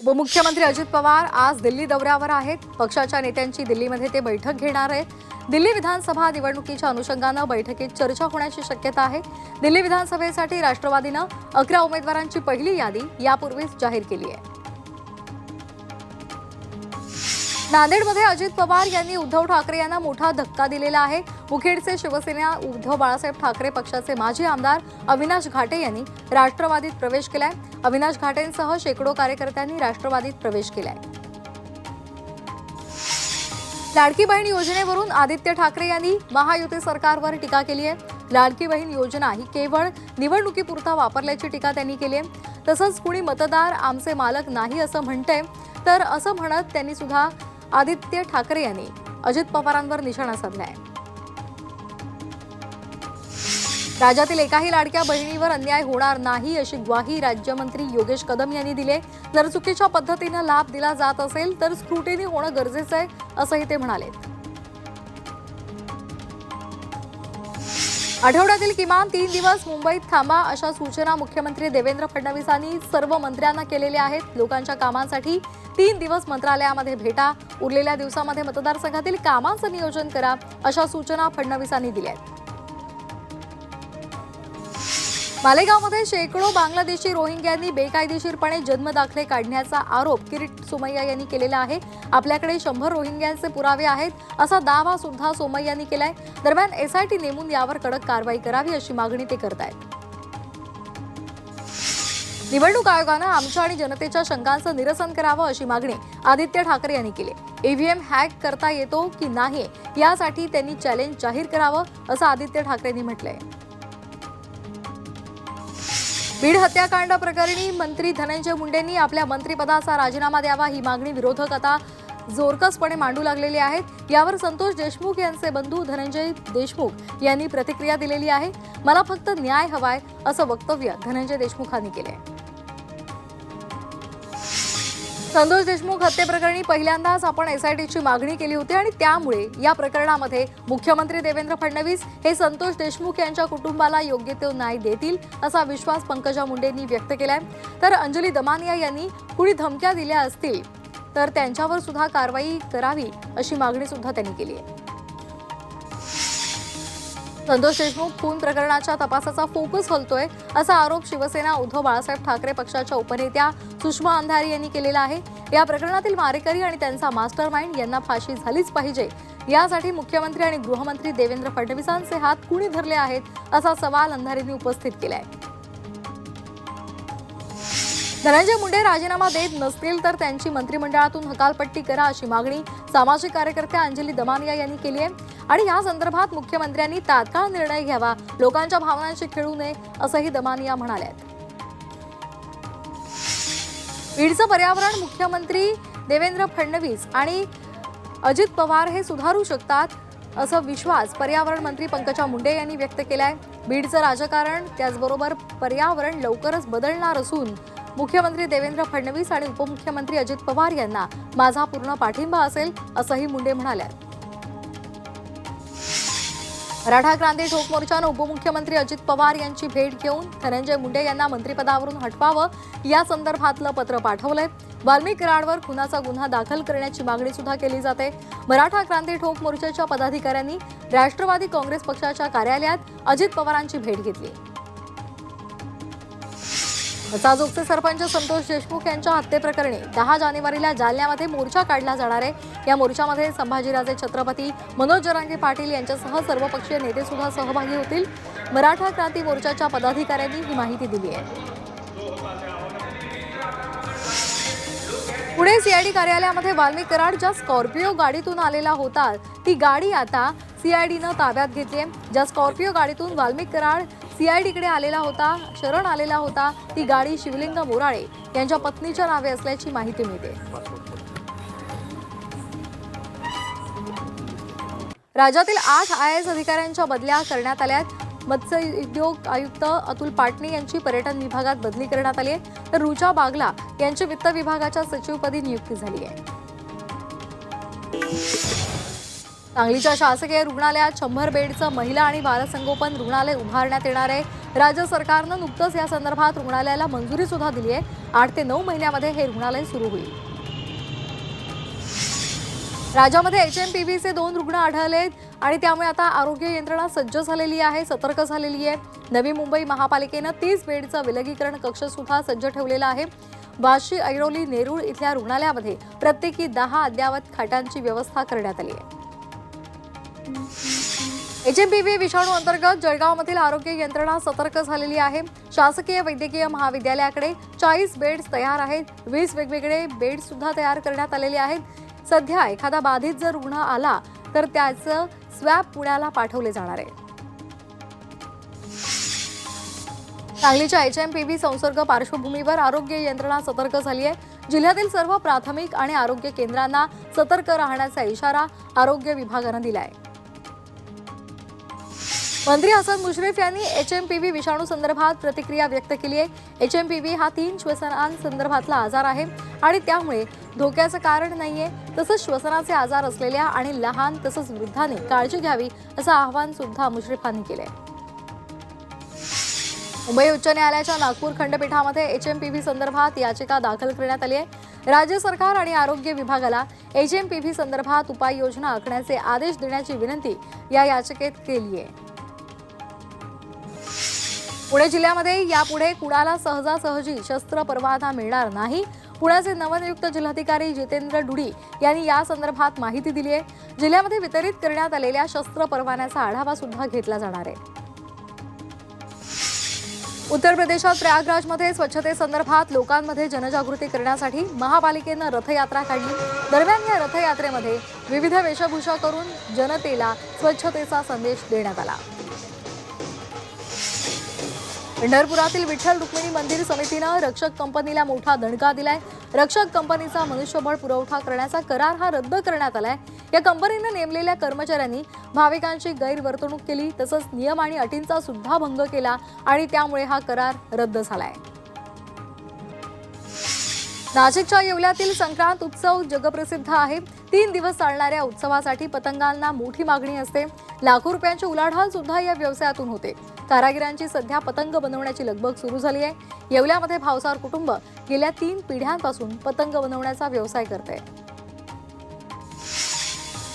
उपमुख्यमंत्री अजित पवार आज दिल्ली दौऱ्यावर आहेत. पक्षाच्या नेत्यांची दिल्लीमध्ये ते बैठक घेणार आहेत. दिल्ली विधानसभा निवडणुकीच्या अनुषंगानं बैठकीत चर्चा होण्याची शक्यता आहे. दिल्ली विधानसभेसाठी राष्ट्रवादीनं अकरा उमेदवारांची पहिली यादी यापूर्वीच जाहीर केली आहे. नांदेडमध्ये अजित पवार यांनी उद्धव ठाकरे यांना मोठा धक्का दिलेला आहे. मुखेडचे शिवसेना उद्धव बाळासाहेब ठाकरे पक्षाचे माजी आमदार अविनाश घाटे यांनी राष्ट्रवादीत प्रवेश केलाय. अविनाश घाटेंसह शेकडो कार्यकर्त्यांनी राष्ट्रवादीत प्रवेश केलाय. लाडकी बहीण योजनेवरून आदित्य ठाकरे यांनी महायुती सरकारवर टीका केली आहे लाडकी बहीण योजना ही केवळ निवडणुकीपुरता वापरल्याची टीका त्यांनी केली आहे तसंच कुणी मतदार आमचे मालक नाही असं म्हणतंय तर असं म्हणत त्यांनी सुद्धा आदित्य ठाकरे यांनी अजित पवारांवर निशाणा साधलाय. राज्यातील एकाही लाडक्या बहिणीवर अन्याय होणार नाही अशी ग्वाही राज्यमंत्री योगेश कदम यांनी दिले. जर चुकीच्या पद्धतीनं लाभ दिला जात असेल तर स्क्रुटिनी होणं गरजेचं आहे असंही ते म्हणाले. आठवड्यातील किमान तीन दिवस मुंबईत थांबा अशा सूचना मुख्यमंत्री देवेंद्र फडणवीसांनी सर्व मंत्र्यांना केलेल्या आहेत. लोकांच्या कामांसाठी तीन दिवस मंत्रालयामध्ये भेटा. उरलेल्या दिवसामध्ये मतदारसंघातील कामांचं नियोजन करा अशा सूचना फडणवीसांनी दिल्या आहेत. मालेगावमध्ये शेकडो बांगलादेशी रोहिंग्यांनी बेकायदेशीरपणे जन्मदाखले काढण्याचा आरोप किरीट सोमय्या यांनी केलेला आहे. आपल्याकडे शंभर रोहिंग्यांचे पुरावे आहेत असा दावा सुद्धा सोमय्यांनी केलाय. दरम्यान एसआयटी नेमून यावर कडक कारवाई करावी अशी मागणी ते करतायत. निवडणूक आयोगानं आमच्या आणि जनतेच्या शंकांचं निरसन करावं अशी मागणी आदित्य ठाकरे यांनी केली. ईव्हीएम हॅक करता येतो की नाही यासाठी त्यांनी चॅलेंज जाहीर करावं असं आदित्य ठाकरेंनी म्हटलंय. बीड हत्याकांड प्रकरणी मंत्री धनंजय मुंडेंनी आपल्या मंत्रिपदाचा राजीनामा द्यावा ही मागणी विरोधक आता जोरकसपणे मांडू लागलेली आहेत. यावर संतोष देशमुख यांचे बंधू धनंजय देशमुख यांनी प्रतिक्रिया दिलेली आहे. मला फक्त न्याय हवाय असं वक्तव्य धनंजय देशमुखांनी केलंय. संतोष देशमुख हत्येप्रकरणी पहिल्यांदाच आपण एसआयटीची मागणी केली होती आणि त्यामुळे या प्रकरणामध्ये मुख्यमंत्री देवेंद्र फडणवीस हे संतोष देशमुख यांच्या कुटुंबाला योग्य तो न्याय देतील असा विश्वास पंकजा मुंडेंनी व्यक्त केलाय. तर अंजली दमानिया यांनी कुणी धमक्या दिल्या असतील तर त्यांच्यावर सुद्धा कारवाई करावी अशी मागणी सुद्धा त्यांनी केली आहे. संतोष देशमुख खून प्रकरणाच्या तपासाचा फोकस हलतोय असा आरोप शिवसेना उद्धव बाळासाहेब ठाकरे पक्षाच्या उपनेत्या सुषमा अंधारी यांनी केलेला आहे. या प्रकरणातील मारेकरी आणि त्यांचा मास्टर माइंड यांना फाशी झालीच पाहिजे. यासाठी मुख्यमंत्री आणि गृहमंत्री देवेंद्र फडणवीसांचे हात कुणी धरले आहेत असा सवाल अंधारींनी उपस्थित केलाय. धनंजय मुंडे राजीनामा देत नसतील तर त्यांची मंत्रिमंडळातून हकालपट्टी करा अशी मागणी सामाजिक कार्यकर्त्या अंजली दमानिया यांनी केली आहे. आणि या संदर्भात मुख्यमंत्र्यांनी तात्काळ निर्णय घ्यावा लोकांच्या भावनांशी खेळू नये असंही दमानिया म्हणाल्या बीडचं पर्यावरण मुख्यमंत्री देवेंद्र फडणवीस आणि अजित पवार हे सुधारू शकतात असा विश्वास पर्यावरण मंत्री पंकजा मुंडे यांनी व्यक्त केलाय. बीडचं राजकारण त्याचबरोबर पर्यावरण लवकरच बदलणार असून मुख्यमंत्री देवेंद्र फडणवीस आणि उपमुख्यमंत्री अजित पवार यांना माझा पूर्ण पाठिंबा असेल असंही मुंडे म्हणाल्या मराठा क्रांती ठोक मोर्चानं उपमुख्यमंत्री अजित पवार यांची भेट घेऊन धनंजय मुंडे यांना मंत्रिपदावरून हटवावं या संदर्भातलं पत्र पाठवलंय. वाल्मिक कराडवर खुनाचा गुन्हा दाखल करण्याची मागणी सुद्धा केली जाते. मराठा क्रांती ठोक मोर्चाच्या पदाधिकाऱ्यांनी राष्ट्रवादी काँग्रेस पक्षाच्या कार्यालयात अजित पवारांची भेट घेतली. मसाजोगचे सरपंच संतोष देशमुख यांच्या हत्येप्रकरणी दहा जानेवारीला जालन्यामध्ये मोर्चा काढला जाणार आहे. या मोर्चामध्ये संभाजीराजे छत्रपती मनोज जरांगे पाटील यांच्यासह सर्वपक्षीय नेते सुद्धा सहभागी होतील. मराठा क्रांती मोर्चाच्या पदाधिकाऱ्यांनी ही माहिती दिली आहे. पुणे सीआयडी कार्यालयामध्ये वाल्मिक कराड ज्या स्कॉर्पिओ गाडीतून आलेला होता ती गाडी आता सीआयडीनं ताब्यात घेतली आहे. ज्या स्कॉर्पिओ गाडीतून वाल्मिक कराड सीआयडीकडे आलेला होता शरण आलेला होता ती गाडी शिवलिंग मोराळे यांच्या पत्नीच्या नावे असल्याची माहिती मिळते. राज्यातील आठ आय एस अधिकाऱ्यांच्या बदल्या करण्यात आल्या मत्स्य उद्योग आयुक्त अतुल पाटणे यांची पर्यटन विभागात बदली करण्यात आली आहे. तर रुचा बागला यांची वित्त विभागाच्या सचिवपदी नियुक्ती झाली आहे. सांगलीच्या शासकीय रुग्णालयात शंभर बेडचं महिला आणि बालसंगोपन रुग्णालय उभारण्यात येणार आहे. राज्य सरकारनं नुकतंच या संदर्भात रुग्णालयाला मंजुरी सुद्धा दिली आहे. आठ ते नऊ महिन्यामध्ये हे रुग्णालय सुरू होईल. राज्यामध्ये एच एम पी व्हीचे दोन रुग्ण आढळले आणि त्यामुळे आता आरोग्य यंत्रणा सज्ज झालेली आहे सतर्क झालेली आहे. नवी मुंबई महापालिकेनं तीस बेडचं विलगीकरण कक्ष सुद्धा सज्ज ठेवलेला आहे. वाशी ऐरोली नेरूळ इथल्या रुग्णालयामध्ये प्रत्येकी दहा अद्ययावत खाटांची व्यवस्था करण्यात आली आहे. एचएमपीव्ही विषाणू अंतर्गत जळगावमधील आरोग्य यंत्रणा सतर्क झालेली आहे. शासकीय वैद्यकीय महाविद्यालयाकडे चाळीस बेड्स तयार आहेत. वीस वेगवेगळे बेड्स सुद्धा तयार करण्यात आलेले आहेत. सध्या एखादा बाधित जर रुग्ण आला तर त्याचं स्वॅब पुण्याला पाठवले जाणार आहे. सांगलीच्या एच एम पी व्ही संसर्ग पार्श्वभूमीवर आरोग्य यंत्रणा सतर्क झाली आहे जिल्ह्यातील सर्व प्राथमिक आणि आरोग्य केंद्रांना सतर्क राहण्याचा इशारा आरोग्य विभागानं दिला आहे मंत्री हसन मुश्रीफ यांनी एच एम पी व्ही विषाणू संदर्भात प्रतिक्रिया व्यक्त केली आहे. एच एम पी व्ही हा तीन श्वसनांसंदर्भातला आजार आहे आणि त्यामुळे धोक्याचं कारण नाहीये. तसंच श्वसनाचे आजार असलेल्या आणि लहान तसंच वृद्धांनी काळजी घ्यावी असं आवाहन सुद्धा मुश्रीफांनी केलंय. मुंबई उच्च न्यायालयाच्या नागपूर खंडपीठामध्ये एच एम पी व्ही संदर्भात याचिका दाखल करण्यात आली आहे. राज्य सरकार आणि आरोग्य विभागाला एच एम पी व्ही संदर्भात उपाययोजना आखण्याचे आदेश देण्याची विनंती या याचिकेत केली आहे पुणे जिल्ह्यामध्ये यापुढे कुणाला सहजासहजी शस्त्र परवाना मिळणार नाही? पुण्याचे नवनियुक्त जिल्हाधिकारी जितेंद्र डुडी यांनी या संदर्भात माहिती दिली आहे. जिल्ह्यामध्ये वितरित करण्यात आलेल्या शस्त्र परवान्याचा आढावा सुद्धा घेतला जाणार आहे. उत्तर प्रदेशात प्रयागराजमध्ये स्वच्छतेसंदर्भात लोकांमध्ये जनजागृती करण्यासाठी महापालिकेनं रथयात्रा काढली. दरम्यान या रथयात्रेमध्ये विविध वेशभूषा करून जनतेला स्वच्छतेचा संदेश देण्यात आला. पंढरपुरातील विठ्ठल रुक्मिणी मंदिर समितीनं रक्षक कंपनीला मोठा दणका दिलाय. रक्षक कंपनीचा मनुष्यबळ पुरवठा करण्याचा करार हा रद्द करण्यात आलाय. या कंपनीनं नेमलेल्या कर्मचाऱ्यांनी भाविकांची गैरवर्तणूक केली तसंच नियम आणि अटींचा सुद्धा भंग केला आणि त्यामुळे हा करार रद्द झालाय. नाशिकच्या येवल्यातील संक्रांत उत्सव जगप्रसिद्ध आहे. तीन दिवस चालणाऱ्या उत्सवासाठी पतंगांना मोठी मागणी असते. लाखो रुपयांची उलाढाल सुद्धा या व्यवसायातून होते. कारागिरांची सध्या पतंग बनवण्याची लगबग सुरू झाली आहे. येवल्यामध्ये भावसार कुटुंब गेल्या तीन पिढ्यांपासून पतंग बनवण्याचा व्यवसाय करते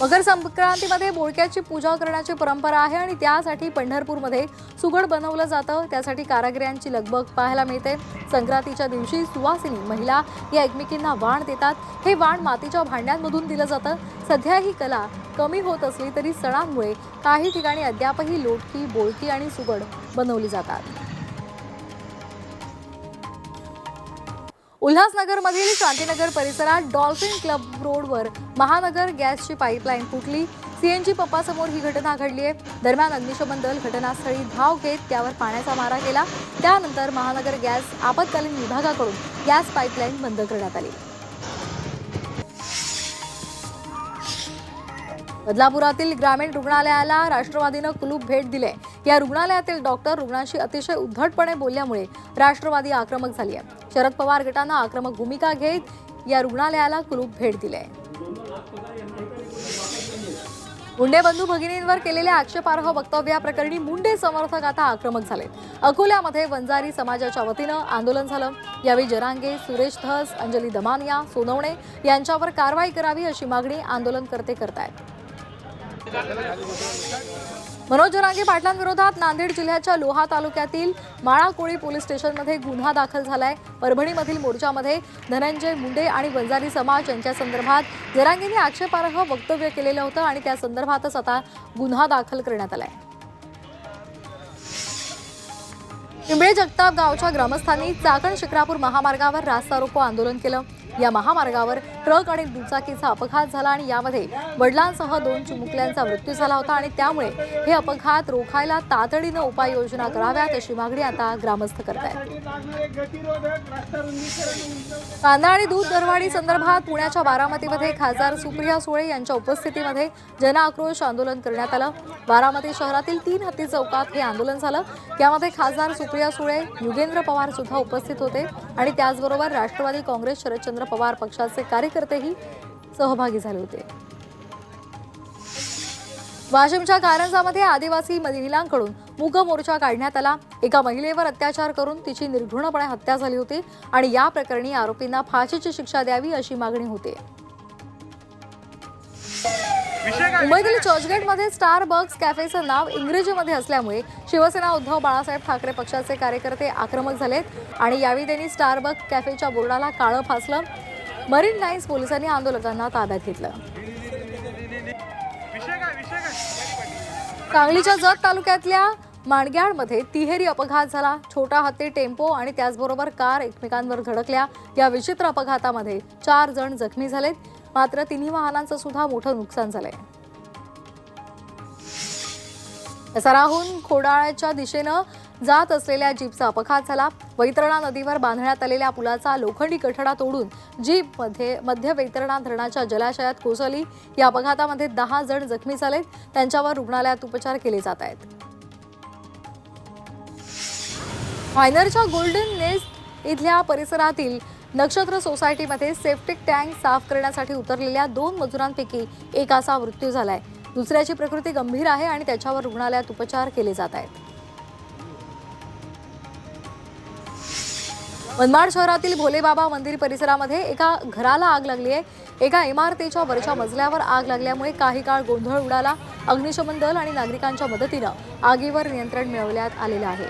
मकर संक्रांतीमध्ये बोळक्याची पूजा करण्याची परंपरा आहे आणि त्यासाठी पंढरपूरमध्ये सुगड बनवलं जातं. त्यासाठी कारागिरांची लगबग पाहायला मिळते. संक्रांतीच्या दिवशी सुवासिनी महिला या एकमेकींना वाण देतात. हे वाण मातीच्या भांड्यांमधून दिलं जातं. सध्या ही कला कमी होत असली तरी सणांमुळे काही ठिकाणी अद्यापही लोटकी बोळकी आणि सुगड बनवली जातात. उल्हासनगरमधील शांतीनगर परिसरात डॉल्फिन क्लब रोडवर महानगर गॅसची पाईपलाईन फुटली. सीएनजी पंपासमोर ही घटना घडली आहे. दरम्यान अग्निशमन दल घटनास्थळी धाव घेत त्यावर पाण्याचा मारा केला. त्यानंतर महानगर गॅस आपत्कालीन विभागाकडून गॅस पाईपलाईन बंद करण्यात आली. बदलापुरातील ग्रामीण रुग्णालयाला राष्ट्रवादीनं कुलूप भेट दिले या रुग्णालयातील डॉक्टर रुग्णांशी अतिशय उद्धटपणे बोलल्यामुळे राष्ट्रवादी आक्रमक झाली आहे. शरद पवार गटानं आक्रमक भूमिका घेत या रुग्णालयाला कुलूप भेट दिले मुंडे बंधू भगिनींवर केलेल्या आक्षेपार्ह वक्तव्याप्रकरणी मुंडे समर्थक आता आक्रमक झाले अकोल्यामध्ये वंजारी समाजाच्या वतीनं आंदोलन झालं. यावेळी जरांगे सुरेश धस अंजली दमानिया सोनवणे यांच्यावर कारवाई करावी अशी मागणी आंदोलनकर्ते करतायत. मनोज जरांगे पाटलांविरोधात नांदेड जिल्ह्याच्या लोहा तालुक्यातील माळाकोळी पोलीस स्टेशनमध्ये गुन्हा दाखल झालाय. परभणीमधील मोर्चामध्ये धनंजय मुंडे आणि वंजारी समाज यांच्या संदर्भात जरांगेंनी आक्षेपार्ह वक्तव्य केलेलं होतं आणि त्या संदर्भातच आता गुन्हा दाखल करण्यात आलाय. पिंबळे जगताप गावच्या ग्रामस्थांनी चाकण शिक्रापूर महामार्गावर रास्ता रोको आंदोलन केलं. या महामार्गावर ट्रक आणि दुचाकीचा अपघात झाला आणि यामध्ये वडिलांसह दोन चिमुकल्यांचा मृत्यू झाला होता आणि त्यामुळे हे अपघात रोखायला तातडीनं उपाययोजना कराव्यात अशी मागणी आता ग्रामस्थ करत आहेत कांदा आणि दूध दरवाढी संदर्भात पुण्याच्या बारामतीमध्ये खासदार सुप्रिया सुळे यांच्या उपस्थितीमध्ये जनआक्रोश आंदोलन करण्यात आलं. बारामती शहरातील तीन हत्ती चौकात हे आंदोलन झालं. यामध्ये खासदार सुप्रिया सुळे युगेंद्र पवार सुद्धा उपस्थित होते आणि त्याचबरोबर राष्ट्रवादी काँग्रेस शरदचंद्र पवार पक्षाचे कार्यकर्तेही सहभागी झाले होते. वाशिमच्या कारंजामध्ये आदिवासी महिलांकडून मूक मोर्चा काढण्यात आला. एका महिलेवर अत्याचार करून तिची निर्घृणपणे हत्या झाली होती आणि या प्रकरणी आरोपींना फाशीची शिक्षा द्यावी अशी मागणी होती. मुंबईतील चर्चगेटमध्ये स्टार बक्स कॅफेचं नाव इंग्रजीमध्ये असल्यामुळे शिवसेना उद्धव बाळासाहेब ठाकरे पक्षाचे कार्यकर्ते आक्रमक झालेत आणि यावेळी त्यांनी स्टार बक्स कॅफेच्या बोर्डाला काळं फासलं. मरीन लाईन्स पोलिसांनी आंदोलकांना ताब्यात घेतलं. सांगलीच्या जत तालुक्यातल्या माणग्याडमध्ये तिहेरी अपघात झाला. छोटा हत्ती टेम्पो आणि त्याचबरोबर कार एकमेकांवर धडकल्या. या विचित्र अपघातामध्ये चार जण जखमी झालेत. मात्र तिन्ही वाहनांचं सुद्धा मोठं नुकसान झालंय. सराहून खोडाळ्याच्या दिशेनं जात असलेल्या जीपचा अपघात झाला. वैतरणा नदीवर बांधण्यात आलेल्या पुलाचा लोखंडी कठडा तोडून जीपमध्ये मध्य वैतरणा धरणाच्या जलाशयात कोसळली. या अपघातामध्ये दहा जण जखमी झालेत. त्यांच्यावर रुग्णालयात उपचार केले जात आहेत. फायनरच्या गोल्डन नेस्ट इथल्या परिसरातील नक्षत्र सोसायटीमध्ये सेप्टिक टँक साफ करण्यासाठी उतरलेल्या दोन मजुरांपैकी एकाचा मृत्यू झालाय. दुसऱ्याची प्रकृती गंभीर आहे आणि त्याच्यावर रुग्णालयात उपचार केले जात आहेत. मनमाड शहरातील भोलेबाबा मंदिर परिसरामध्ये एका घराला आग लागली आहे. एका इमारतीच्या वरच्या मजल्यावर आग लागल्यामुळे काही काळ गोंधळ उडाला. अग्निशमन दल आणि नागरिकांच्या मदतीनं आगीवर नियंत्रण मिळवण्यात आलेलं आहे.